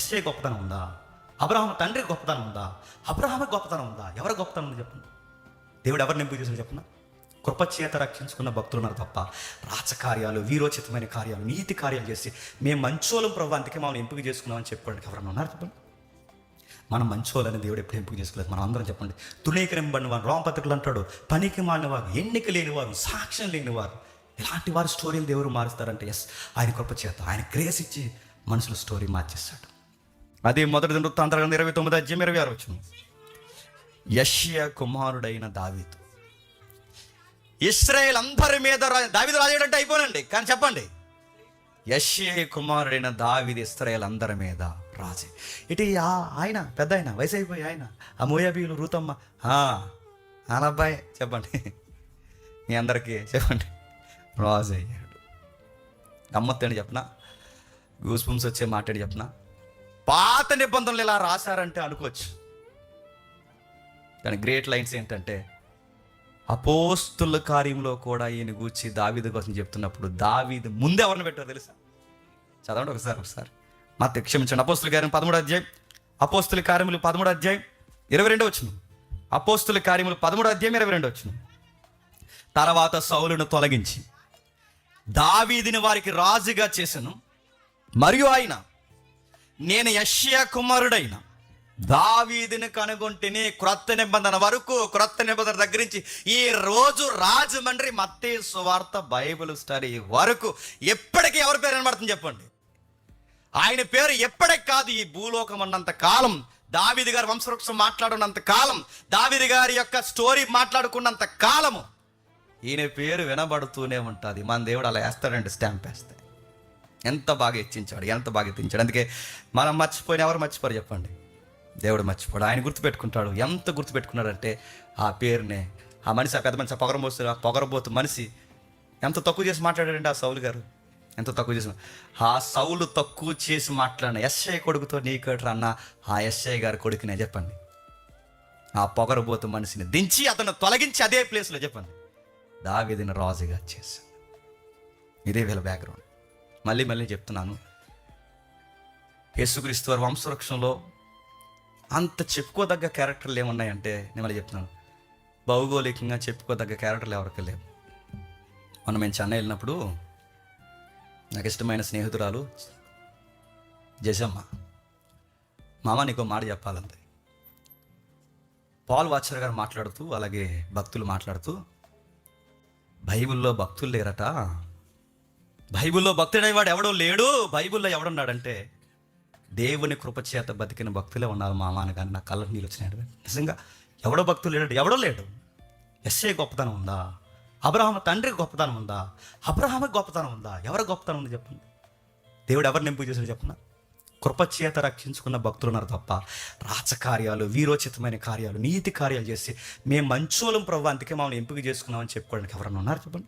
SA గొప్పతనం ఉందా? Abraham తండ్రి గొప్పతనం ఉందా? అబ్రహాం గొప్పతనం ఉందా? ఎవరి గొప్పతనం ఉంది చెప్పండి. దేవుడు ఎవరిని ఎంపిక చేశాడు చెప్పండి కృపచేత రక్షించుకున్న భక్తులు ఉన్నారు తప్ప రాచకార్యాలు వీరోచితమైన కార్యాలు నీతి కార్యాలు చేసి మేము మంచోళం ప్రభు అందుకే మమ్మల్ని ఎంపిక చేసుకున్నామని చెప్పండి ఎవరన్నా ఉన్నారు చెప్పండి? మనం మంచోళ్ళని దేవుడు ఎప్పుడు ఎంపిక చేసుకోలేదు. మనం అందరం చెప్పండి. తుణీకరింపడిన వారు రోమపత్రికలు అంటాడు పనికి మాలినవారు ఎన్నిక లేనివారు సాక్ష్యం లేనివారు ఇలాంటి వారి స్టోరీలు దేవుడు మారుస్తారంటే ఎస్ ఆయన కృప చేత ఆయన గ్రేస్ ఇచ్చి మనుషుల స్టోరీ మార్చేస్తాడు. అది మొదటి వృత్తాంతరం ఇరవై తొమ్మిది అధ్యయం ఇరవై ఆరు వచ్చింది. యష్య కుమారుడైన దావీదు. ఇస్రాయేల్ అందరి మీద రా- రాజేటట్టు అయిపోనండి. కానీ చెప్పండి. యష్య కుమారుడైన దావిది ఇస్రాయేల్ అందరి మీద రాజే. ఇటు ఆ- ఆయన పెద్ద ఆయన వయసు అయిపోయి ఆయన. ఆ మోయాబీలు రూతమ్మ. అనబ్బాయి చెప్పండి. మీ అందరికీ చెప్పండి. రాజు అయ్యాడు గమ్మత్తని చెప్పనా? గూస్ పంప్స్ వచ్చే మాట్లాడి చెప్పనా? పాత నిబంధనలు ఇలా రాశారంటే అనుకోవచ్చు. దాని గ్రేట్ లైన్స్ ఏంటంటే అపోస్తుల కార్యంలో కూడా ఈయన గూర్చి దావీదు కోసం చెప్తున్నప్పుడు దావీదు ముందే ఎవరిని పెట్టారో తెలుసా? చదవండి ఒకసారి ఒకసారి. మత క్షమించండి. అపోస్తుల కార్యం పదమూడు అధ్యాయం. అపోస్తుల కార్యములు పదమూడు అధ్యాయం ఇరవై రెండో వచ్చిన అపోస్తుల కార్యములు పదమూడు అధ్యాయం ఇరవై రెండు వచ్చిన తర్వాత సౌలును తొలగించి దావీదిని వారికి రాజుగా చేశాను మరియు ఆయన నేను యష్యా కుమారుడైన. దావీదిని కనుగొంటేనే క్రొత్త నిబంధన వరకు క్రొత్త నిబంధన దగ్గర నుంచి ఈ రోజు రాజమండ్రి మత్తే సువార్త బైబిల్ స్టడీ వరకు ఎప్పటికీ ఎవరి పేరు వినబడుతుంది చెప్పండి? ఆయన పేరు ఎప్పటికి కాదు ఈ భూలోకం అన్నంత కాలం. దావిది గారి వంశవృక్షం మాట్లాడున్నంత కాలం. దావిది గారి యొక్క స్టోరీ మాట్లాడుకున్నంత కాలము. ఈయన పేరు వినబడుతూనే ఉంటుంది. మన దేవుడు అలా వేస్తాడండి స్టాంప్ వేస్తే. ఎంత బాగా హెచ్చించాడు ఎంత బాగా హెచ్చించాడు అందుకే మనం మర్చిపోయిన ఎవరు మర్చిపోరు చెప్పండి. దేవుడు మర్చిపోడు. ఆయన గుర్తుపెట్టుకుంటాడు. ఎంత గుర్తుపెట్టుకున్నాడంటే ఆ పేరునే. ఆ మనిషి ఆ పెద్ద మనిషి ఆ పొగరబోసు ఆ పొగరబోతు మనిషి ఎంత తక్కువ చేసి మాట్లాడాడంటే ఆ సౌలు గారు? ఎంత తక్కువ చేసి ఆ సౌలు తక్కువ చేసి మాట్లాడిన ఎస్ఐ కొడుకుతో నీ అన్న ఆ ఎస్ఐ గారి కొడుకునే చెప్పండి. ఆ పొగరబోతు మనిషిని దించి అతను తొలగించి అదే ప్లేస్లో చెప్పండి. దావీదిని రాజుగా చేశాను ఇదే వీళ్ళ బ్యాక్గ్రౌండ్ మళ్ళీ మళ్ళీ చెప్తున్నాను. యేసుక్రీస్తు వారి వంశవృక్షంలో అంత చెప్పుకోదగ్గ క్యారెక్టర్లు ఏమున్నాయంటే నేను మళ్ళీ చెప్తున్నాను. భౌగోళికంగా చెప్పుకోదగ్గ క్యారెక్టర్లు ఎవరికి లేవు. మనం మేము చెన్నై వెళ్ళినప్పుడు నాకు ఇష్టమైన స్నేహితురాలు జసమ్మ మామ నీకు మాట చెప్పాలంది పాల్ వాచర్ గారు మాట్లాడుతూ అలాగే భక్తులు మాట్లాడుతూ బైబిల్లో భక్తులు లేరట. బైబిల్లో భక్తుడైవాడు ఎవడో లేడు. బైబిల్లో ఎవడున్నాడంటే దేవుని కృపచేత బతికిన భక్తులే ఉన్నారు మా అని నా కళ్ళ నీళ్ళు వచ్చినాడు నిజంగా ఎవడో భక్తులు లేడు ఎవడో లేడు. ఎస్ఏ గొప్పతనం ఉందా? అబ్రహాం తండ్రి గొప్పతనం ఉందా? అబ్రహామ గొప్పతనం ఉందా? ఎవరి గొప్పతనం ఉంది చెప్పండి. దేవుడు ఎవరిని ఎంపిక చేశాడు చెప్పండి కృపచేత రక్షించుకున్న భక్తులు ఉన్నారు తప్ప రాచకార్యాలు వీరోచితమైన కార్యాలు నీతి కార్యాలు చేసి మేము మంచోళం ప్రభు అందుకే మమ్మల్ని ఎంపిక చేసుకున్నామని చెప్పుకోవడానికి ఎవరన్నా ఉన్నారు చెప్పండి?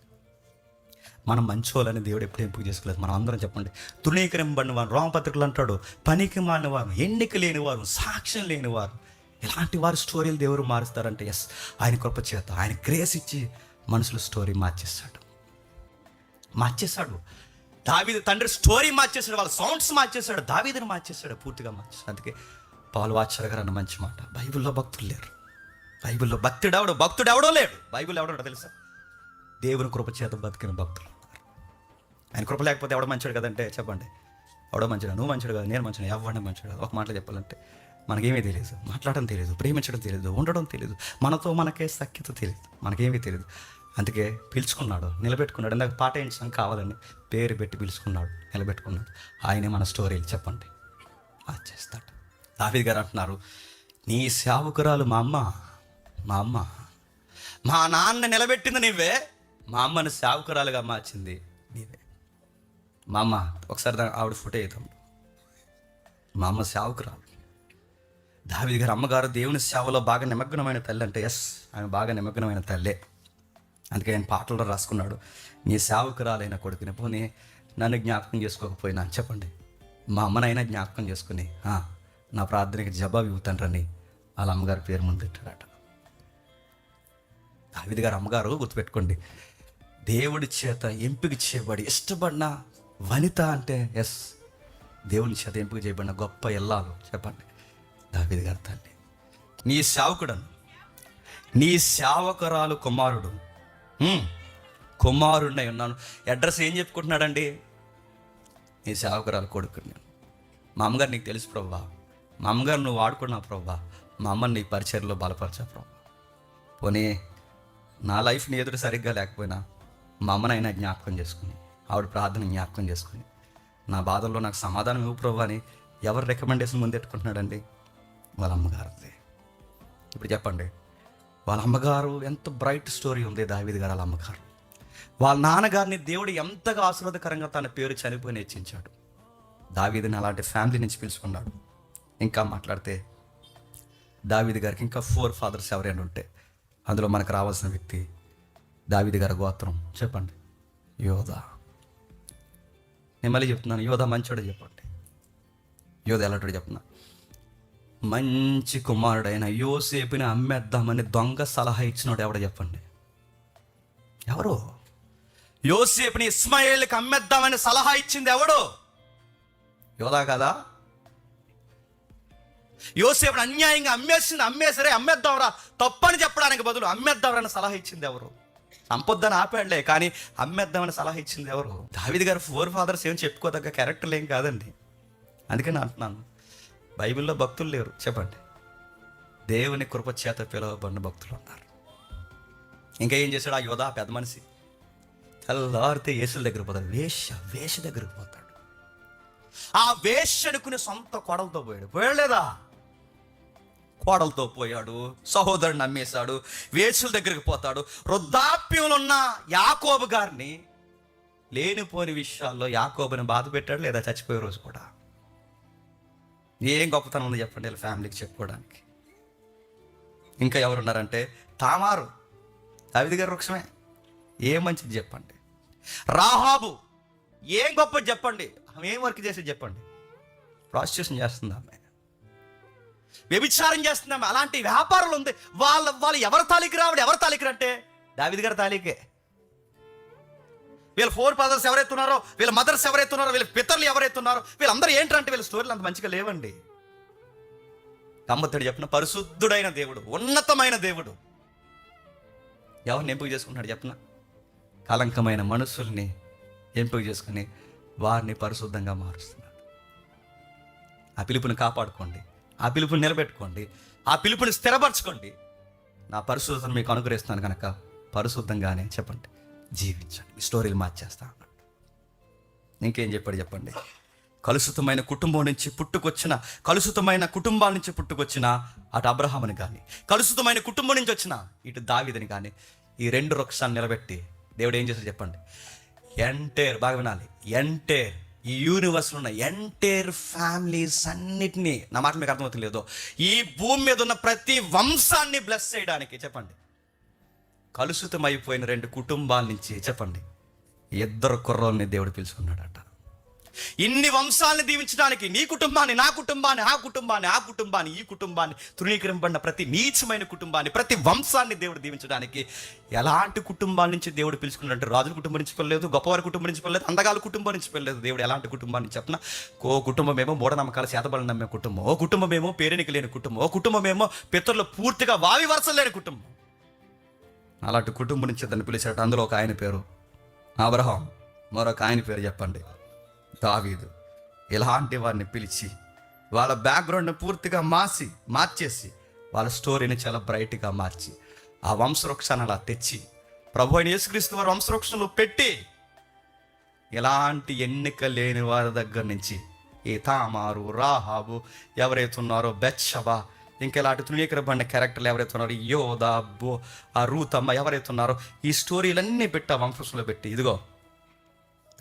మనం మంచోళ్ళని దేవుడు ఎప్పుడు ఎంపిక చేసుకోలేదు. మనం అందరం చెప్పండి. తుణీకరింపడిన వారు రోమపత్రికలు అంటాడు పనికి మాలిన వారు ఎన్నిక లేనివారు సాక్ష్యం లేనివారు. ఇలాంటి వారి స్టోరీలు దేవుడు మారుస్తారంటే ఎస్ ఆయన కృప చేత ఆయన గ్రేస్ ఇచ్చి మనుషుల స్టోరీ మార్చేస్తాడు. మార్చేశాడు దావీది తండ్రి స్టోరీ మార్చేశాడు వాళ్ళ సౌండ్స్ మార్చేశాడు దావీదిని మార్చేశాడు పూర్తిగా మార్చేశాడు అందుకే పాలు వాచర్ గారు అన్న మంచి మాట. బైబిల్లో భక్తులు లేరు. బైబిల్లో భక్తుడు ఎవడు భక్తుడు ఎవడో లేడు. బైబిల్ ఎవడో తెలుసా? దేవుని కృప చేత బతికిన భక్తులు. ఆయన కృప లేకపోతే ఎవడ మంచివాడు కదంటే చెప్పండి. ఎవడో మంచిగా నువ్వు మంచిడు కదా నేను మంచిగా ఎవరిని మంచిడు ఒక మాటలో చెప్పాలంటే మనకేమీ తెలియదు మాట్లాడడం తెలియదు ప్రేమించడం తెలియదు ఉండడం తెలియదు మనతో మనకే సఖ్యత తెలియదు మనకేమీ తెలియదు అందుకే పిలుచుకున్నాడు నిలబెట్టుకున్నాడు. ఇందాక పాట ఏంటి కావాలని పేరు పెట్టి పిలుచుకున్నాడు నిలబెట్టుకున్నాడు. ఆయనే మన స్టోరీలు చెప్పండి. అది చేస్తాడు దావీద్ గారు అంటున్నారు నీ సేవకురాలు మా అమ్మ మా అమ్మ మా నాన్న నిలబెట్టింది నువ్వే మా అమ్మని సేవకురాలుగా మార్చింది నీవే. మా అమ్మ ఒకసారి ఆవిడ ఫోటో అవుతాం మా అమ్మ సేవకురాలు దావిది గారు అమ్మగారు దేవుని సేవలో బాగా నిమగ్నమైన తల్లి అంటే ఎస్ ఆమె బాగా నిమగ్నమైన తల్లే. అందుకే ఆయన పాటల్లో రాసుకున్నాడు నీ సేవకురాలైన కొడుకుని పోనీ నన్ను జ్ఞాపకం చేసుకోకపోయినా అని చెప్పండి. మా అమ్మనైనా జ్ఞాపకం చేసుకుని నా ప్రార్థనకి జవాబు ఇవ్వుతాండ్రని వాళ్ళ అమ్మగారి పేరు ముందు పెట్టాడట దావిది గారు అమ్మగారు గుర్తుపెట్టుకోండి దేవుడి చేత ఎంపిక చేయబడి ఇష్టపడిన వనిత అంటే ఎస్. దేవుని చేత ఎంపిక చేయబడిన గొప్ప ఎల్లాలు చెప్పండి. దావిది గారి తల్లి నీ సేవకుడను నీ సేవకురాలు కుమారుడు. కుమారుడినై ఉన్నాను. అడ్రస్ ఏం చెప్పుకుంటున్నాడండి? నీ సేవకురాలు కొడుకుని. నేను మా అమ్మగారు నీకు తెలుసు ప్రభా. మా అమ్మగారు నువ్వు వాడుకున్నావు ప్రభా. మా అమ్మని నీ పరిచయలో బలపరచా ప్రభా. పోనీ నా లైఫ్ నీ ఎదురు సరిగ్గా లేకపోయినా మా అమ్మనైనా జ్ఞాపకం చేసుకుని ఆవిడ ప్రార్థన జ్ఞాపకం చేసుకుని నా బాధల్లో నాకు సమాధానం ఇవ్వు ప్రభు అని ఎవరు రికమెండేషన్ ముందెట్టుకుంటున్నాడండి? వాళ్ళ అమ్మగారిది ఇప్పుడు చెప్పండి వాళ్ళ అమ్మగారు ఎంత బ్రైట్ స్టోరీ ఉంది దావిది గారు వాళ్ళ అమ్మగారు. వాళ్ళ నాన్నగారిని దేవుడు ఎంతగా ఆశీర్వాదకరంగా తన పేరు చనిపోయి హెచ్చించాడు దావీదిని అలాంటి ఫ్యామిలీ నుంచి పిలుచుకున్నాడు. ఇంకా మాట్లాడితే దావీది గారికి ఇంకా ఫోర్ ఫాదర్స్ ఎవరైనా ఉంటే అందులో మనకు రావాల్సిన వ్యక్తి దావీది గారి గోత్రం. చెప్పండి యోధా. నేను మళ్ళీ చెప్తున్నాను యోధ మంచోడు చెప్పండి. యోధ ఎలాంటి చెప్తున్నా మంచి కుమారుడైన యోసేపుని అమ్మేద్దామని దొంగ సలహా ఇచ్చినాడు ఎవడో చెప్పండి. ఎవరు? యోసేపుని ఇస్మాయిల్కి అమ్మేద్దామని సలహా ఇచ్చింది ఎవడు? యోధా కదా? యోసేపుని అన్యాయంగా అమ్మేసింది అమ్మేసరే అమ్మేద్దాంరా తప్పని చెప్పడానికి బదులు అమ్మేద్దామని సలహా ఇచ్చింది ఎవరు? సంపొద్దని ఆపాడులే కానీ అమ్మేద్దామని సలహా ఇచ్చింది ఎవరు? దావిది గారు ఫోర్ ఫాదర్స్ ఏం చెప్పుకోదగ్గ క్యారెక్టర్లు ఏం కాదండి. అందుకని అంటున్నాను. బైబిల్లో భక్తులు లేరు. చెప్పండి. దేవుని కృప చేత పిలువబడిన భక్తులు ఉన్నారు. ఇంకా ఏం చేశాడు? ఆ యోధా పెద్ద మనిషి. తెల్లారితే యేసుల దగ్గర పోతాడు. వేష వేష దగ్గరికి పోతాడు. ఆ వేష అనుకునే సొంత కొడలతో పోయాడు. పోయలేదా కోడలతో పోయాడు సహోదరుని నమ్మేశాడు వేసుల దగ్గరికి పోతాడు. వృద్ధాప్యంలో ఉన్న యాకోబు గారిని లేనిపోని విషయాల్లో యాకోబుని బాధ పెట్టాడు లేదా చచ్చిపోయే రోజు కూడా? ఏం గొప్పతనం ఉంది చెప్పండి వీళ్ళ ఫ్యామిలీకి చెప్పుకోవడానికి. ఇంకా ఎవరున్నారంటే తామారు దావిది గారి వృక్షమే. ఏం మంచిది చెప్పండి. రాహాబు ఏం గొప్పది చెప్పండి. ఆమె ఏం వర్క్ చేసేది చెప్పండి. ప్రాసిక్యూషన్ చేస్తుంది ఆమె. వ్యభిచారం చేస్తున్నాం. అలాంటి వ్యాపారాలు ఉంది. వాళ్ళ వాళ్ళు ఎవరి తాలికి రావడం ఎవరి తాలికి అంటే దావిది గారి తాలికే. వీళ్ళ ఫోర్ ఫాదర్స్ ఎవరైతే ఉన్నారో వీళ్ళ మదర్స్ ఎవరైతే ఉన్నారో వీళ్ళ పితరులు ఎవరైతే ఉన్నారో వీళ్ళందరూ ఏంటంటే వీళ్ళ స్టోరీలు అంత మంచిగా లేవండి. గమ్మత్తుడు చెప్పిన పరిశుద్ధుడైన దేవుడు ఉన్నతమైన దేవుడు. ఎవరిని ఎంపిక చేసుకున్నాడు చెప్పిన? కలంకమైన మనుషుల్ని ఎంపిక చేసుకుని వారిని పరిశుద్ధంగా మారుస్తున్నాడు. ఆ పిలుపుని కాపాడుకోండి. ఆ పిలుపుని నిలబెట్టుకోండి. ఆ పిలుపుని స్థిరపరచుకోండి. నా పరిశుద్ధతను మీకు అనుగ్రహిస్తాను కనుక పరిశుద్ధంగానే చెప్పండి. జీవించండి. మీ స్టోరీలు మార్చేస్తా ఇంకేం చెప్పాడు చెప్పండి. కలుషితమైన కుటుంబం నుంచి పుట్టుకొచ్చిన కలుషితమైన కుటుంబాల నుంచి పుట్టుకొచ్చిన అటు అబ్రహాముని కానీ కలుషితమైన కుటుంబం నుంచి వచ్చిన ఇటు దావిదని కానీ ఈ రెండు వృక్షాన్ని నిలబెట్టి దేవుడు ఏం చేశాడు చెప్పండి? ఎంటేర్ బాగా వినాలి. ఎంటేర్. ఈ యూనివర్స్లో ఉన్న ఎంటైర్ ఫ్యామిలీస్ అన్నిటినీ నా మాట మీకు అర్థమవుతలేదు ఈ భూమి మీద ఉన్న ప్రతి వంశాన్ని బ్లెస్ చేయడానికి చెప్పండి. కలుషితమైపోయిన రెండు కుటుంబాల నుంచి చెప్పండి. ఇద్దరు కుర్రోల్ని దేవుడు పిలుచుకున్నాడట ఇన్ని వంశాలను దీవించడానికి నీ కుటుంబాన్ని నా కుటుంబాన్ని ఆ కుటుంబాన్ని ఆ కుటుంబాన్ని ఈ కుటుంబాన్ని తృణీకరింపబడిన ప్రతి నీచమైన కుటుంబాన్ని ప్రతి వంశాన్ని దేవుడు దీవించడానికి ఎలాంటి కుటుంబాల నుంచి దేవుడు పిలుచుకున్నాడంటే రాజుల కుటుంబం నుంచి పిల్లలేదు గొప్పవారి కుటుంబం నుంచి పిల్లలేదు అందగాల కుటుంబం నుంచి పిల్లలేదు దేవుడు ఎలాంటి కుటుంబాన్ని చెప్పిన? ఓ కుటుంబం ఏమో మూఢనమ్మకాల చేతబడి నమ్మే కుటుంబం. ఓ కుటుంబం ఏమో పేరెనికి లేని కుటుంబం. ఓ కుటుంబం ఏమో పితరులు పూర్తిగా వావి వరసలేని లేని కుటుంబం. అలాంటి కుటుంబం నుంచి అతను పిలిచాడు అందులో ఒక ఆయన పేరు. అబ్రహాం. మరొక ఆయన పేరు చెప్పండి. దావీదు. ఇలాంటి వారిని పిలిచి వాళ్ళ బ్యాక్గ్రౌండ్ని పూర్తిగా మార్చి మార్చేసి వాళ్ళ స్టోరీని చాలా బ్రైట్గా మార్చి ఆ వంశవృక్షాన్ని అలా తెచ్చి ప్రభు అయిన యేసుక్రీస్తు వారి వంశవృక్షంలో పెట్టి ఎలాంటి ఎన్నిక లేని వారి దగ్గర నుంచి ఈ తామారు రాహాబు ఎవరైతే ఉన్నారో బెచ్చబా ఇంకా ఇలాంటి తృణీకరబడిన క్యారెక్టర్లు ఎవరైతే ఉన్నారో యోధ బో ఆ రూతమ్మ ఎవరైతే ఉన్నారో ఈ స్టోరీలన్నీ పెట్టి ఆ వంశంలో పెట్టి ఇదిగో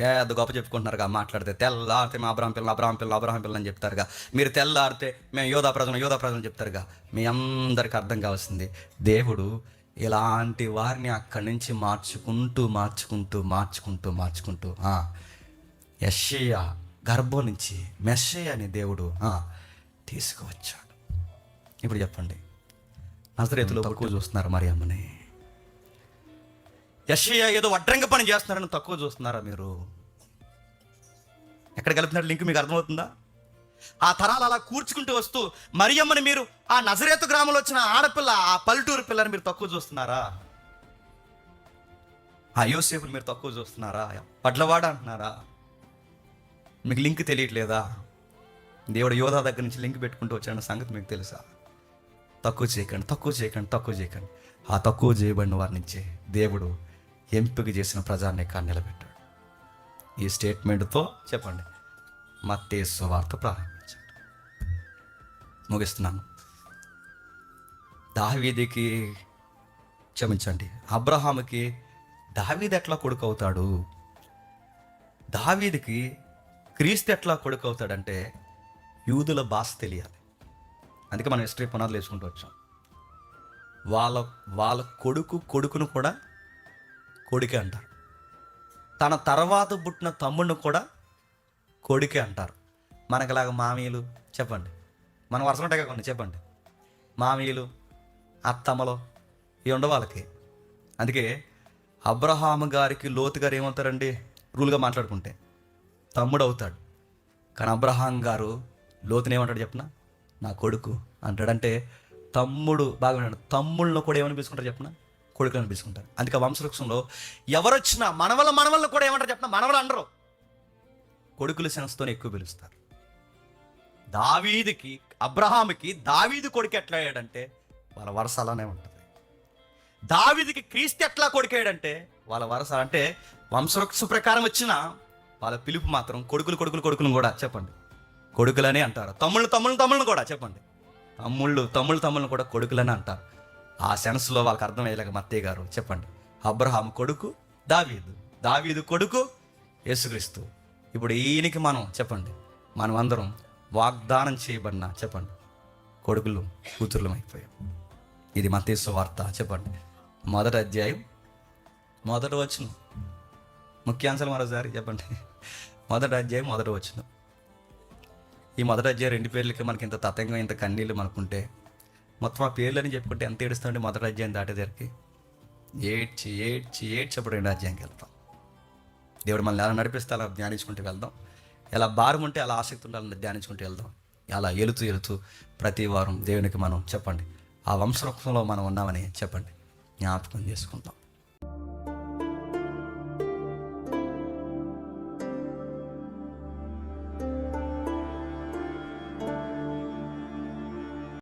పెద్ద గొప్ప చెప్పుకుంటున్నారుగా మాట్లాడితే తెల్లారితే మా అబ్రాహం పిల్ల అబ్రాహం పిల్ల అబ్రాహం పిల్ల అని చెప్తారుగా. మీరు తెల్లారితే మేము యోధా ప్రజలు యోధా ప్రజలు చెప్తారుగా. మీ అందరికి అర్థం కావాల్సింది దేవుడు ఇలాంటి వారిని అక్కడి నుంచి మార్చుకుంటూ మార్చుకుంటూ మార్చుకుంటూ మార్చుకుంటూ యషయ గర్భం నుంచి మెస్సయ్య అని దేవుడు తీసుకువచ్చాడు. ఇప్పుడు చెప్పండి నజరేతులో తక్కువ చూస్తున్నారు మరి అమ్మని? యషయ ఏదో వడ్రంగ పని చేస్తున్నారని తక్కువ చూస్తున్నారా మీరు? ఎక్కడ కలుపుతున్నారు లింక్ మీకు అర్థమవుతుందా? ఆ తరాలు అలా కూర్చుకుంటూ వస్తూ మరియమ్మని మీరు ఆ నజరేతు గ్రామంలో వచ్చిన ఆడపిల్ల ఆ పల్లెటూరు పిల్లని మీరు తక్కువ చూస్తున్నారా? ఆ యోసేపుని మీరు తక్కువ చూస్తున్నారా? పడ్లవాడ అంటున్నారా? మీకు లింక్ తెలియట్లేదా? దేవుడు యోధా దగ్గర నుంచి లింక్ పెట్టుకుంటూ వచ్చాడన్న సంగతి మీకు తెలుసా? తక్కువ చేయకండి తక్కువ చేయకండి తక్కువ చేయకండి. ఆ తక్కువ చేయబడిన వారి నుంచే దేవుడు ఎంపిక చేసిన ప్రజాన్ని నిలబెట్టాడు. ఈ స్టేట్మెంట్తో చెప్పండి. మత్తేసు వార్త ప్రారంభించండి. ముగిస్తున్నాను. దావీదికి క్షమించండి. అబ్రహాముకి దావీది ఎట్లా కొడుకు అవుతాడు దావీదికి క్రీస్తు ఎట్లా కొడుకు అవుతాడంటే యూదుల భాష తెలియాలి. అందుకే మనం హిస్టరీ పునాదులు వేసుకుంటూ వచ్చాం. వాళ్ళ వాళ్ళ కొడుకు కొడుకును కూడా కొడుకే అంటారు. తన తర్వాత పుట్టిన తమ్ముడిని కూడా కొడుకే అంటారు. మనకిలాగా మామీలు? చెప్పండి. మన వరుస ఉంటాయి కొన్ని చెప్పండి. మామీలు అత్తమ్మలో ఇవి ఉండవాళ్ళకి అందుకే అబ్రహాము గారికి లోతు గారు ఏమవుతారండి? రూల్గా మాట్లాడుకుంటే. తమ్ముడు అవుతాడు. కానీ అబ్రహాం గారు లోతుని ఏమంటాడు చెప్పిన? నా కొడుకు అంటాడంటే తమ్ముడు బాగా తమ్ముళ్ళను కూడా ఏమని పిలుచుకుంటారు చెప్పనా? కొడుకు పిలుచుకుంటారు. అందుకే వంశవృక్షంలో ఎవరొచ్చినా మనవల మనవలను కూడా ఏమంటారు చెప్తున్నా మనవలు అనరు. కొడుకుల సెన్స్తోనే ఎక్కువ పిలుస్తారు. దావీదికి అబ్రహాముకి దావీది కొడుకు ఎట్లా అయ్యాడంటే వాళ్ళ వరుస అలానే ఉంటుంది. దావీదికి క్రీస్తు ఎట్లా కొడుకాడంటే వాళ్ళ వరస అంటే వంశవృక్ష ప్రకారం వచ్చిన వాళ్ళ పిలుపు మాత్రం కొడుకులు కొడుకులు కొడుకులు కూడా చెప్పండి. కొడుకులనే అంటారు. తమ్ముళ్ళు తమ్ముళ్ళు తమ్ముళ్ళని కూడా చెప్పండి. తమ్ముళ్ళు తమ్ముళ్ళు తమ్ముళ్ళని కూడా కొడుకులని అంటారు. ఆ సెన్స్లో వాళ్ళకి అర్థం మత్తయ్య గారు చెప్పండి. అబ్రహాం కొడుకు దావీదు. దావీదు కొడుకు యేసుక్రీస్తు. ఇప్పుడు ఈయనకి మనం చెప్పండి. మనం అందరం వాగ్దానం చేయబడిన చెప్పండి. కొడుకులు కూతుర్లం అయిపోయాం. ఇది మతేశ్వ వార్త చెప్పండి. మొదటి అధ్యాయం మొదటి వచ్చిన ముఖ్యాంశాలు మరోసారి చెప్పండి. మొదటి అధ్యాయం మొదటి వచ్చిన ఈ మొదటి అధ్యాయం రెండు పేర్లకి మనకి ఇంత తతంగం ఇంత కన్నీళ్ళు మనకుంటే మొత్తం ఆ పేర్లని చెప్పుకుంటే ఎంత ఏడుస్తామంటే మొదటి అధ్యాయం దాటేదరికి ఏడ్చి ఏడ్చి ఏడ్చి అప్పుడు రెండు అధ్యాయంకి వెళ్తాం. దేవుడు మనల్ని ఎలా నడిపిస్తే అలా ధ్యానించుకుంటూ వెళ్దాం. ఎలా భారం ఉంటే అలా ఆసక్తి ఉండాలని ధ్యానించుకుంటూ వెళ్దాం. అలా ఎలుతూ ఎలుతూ ప్రతి వారం దేవునికి మనం చెప్పండి. ఆ వంశవృక్షంలో మనం ఉన్నామని చెప్పండి. జ్ఞాపకం చేసుకుంటాం